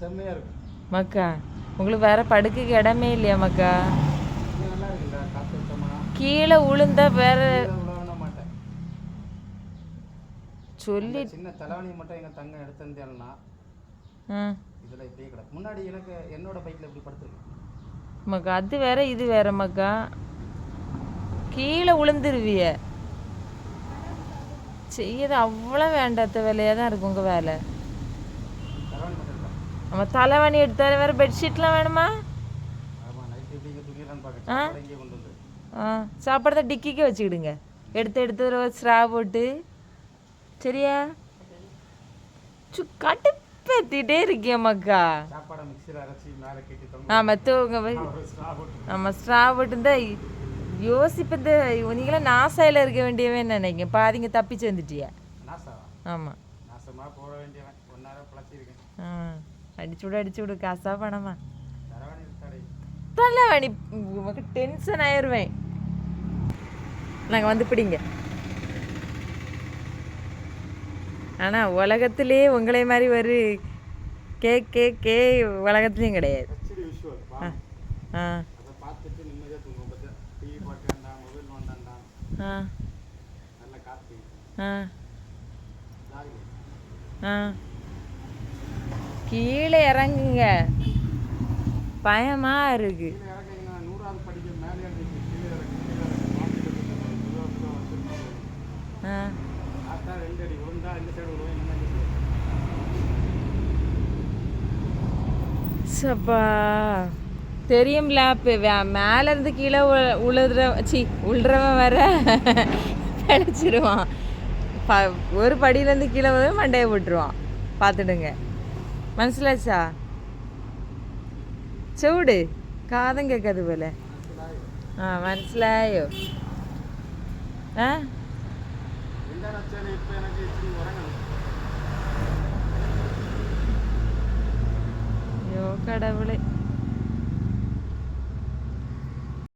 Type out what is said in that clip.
செம்மையா இருக்கும். மக்கா உங்களுக்கு வேற படுக்கைக்கு இடமே இல்லையா மக்கா? கீழே உளுந்தா வேற சொல்லி சின்ன தலைவணி மட்டும் எங்க தங்க எடுத்திருந்தேன்னா இதுல இப்படியே கிடக்கு. முன்னாடி எனக்கு என்னோட பைக்ல இப்படி படுத்துருக்கு. மக்கா அது வேற இது வேற மக்கா? கீழே உளுந்துருவிய. செய்யறது அவ்வளோ வேண்டாத வேலையாக தான் இருக்கும் உங்கள் வேலை. நம்ம தலைவாணி எடுத்தாரு வேற பெட்ஷீட்லாம் வேணுமா? ஆ? ஆ சாப்பாடு தான் டிக்கிக்கே வச்சுக்கிடுங்க. எடுத்து எடுத்து ஒரு ஸ்ட்ரா போட்டு. சரியா? சு கடுப்பேத்திட்டே இருக்கிய மக்கா. சாப்பாடை மிக்சியில் அரைச்சி மேலே கட்டி தொங்க ஆ மெத்தவங்க வை ஒரு straw போட்டு நம்ம ஸ்ட்ரா போட்டு இருந்தா யோசிப்பு இந்த நீங்களாம் நாசாயில் இருக்க வேண்டியவன். நினைங்க பாதிங்க தப்பிச்சு வந்துட்டியா ஆமாம் ஆ. அடிச்சு விடு அடிச்சு விடு காசா பணமா தலைவணி உனக்கு டென்ஷன் ஆயிடுவேன் நாங்கள் வந்து பிடிங்க ஆனால் உலகத்திலே உங்களை மாதிரி ஒரு கே கே கே உலகத்துலேயும் கிடையாது ஆ ஆ ஆ ஆ ஆ கீழே இறங்குங்க. பயமா இருக்கு. சப்பா. தெரியும்ல இப்போ மேலே இருந்து கீழே உழுதுற சி உழுறவன் வர பிழைச்சிருவான். ப ஒரு படியிலேருந்து கீழே வந்து மண்டையை விட்டுருவான். பார்த்துடுங்க. മനസ്സിലാച്ചാ ചൂട്. കാതം കേൾക്കാതെ പോലെ ആ മനസ്സിലായോ? ഏ? കടവിളി.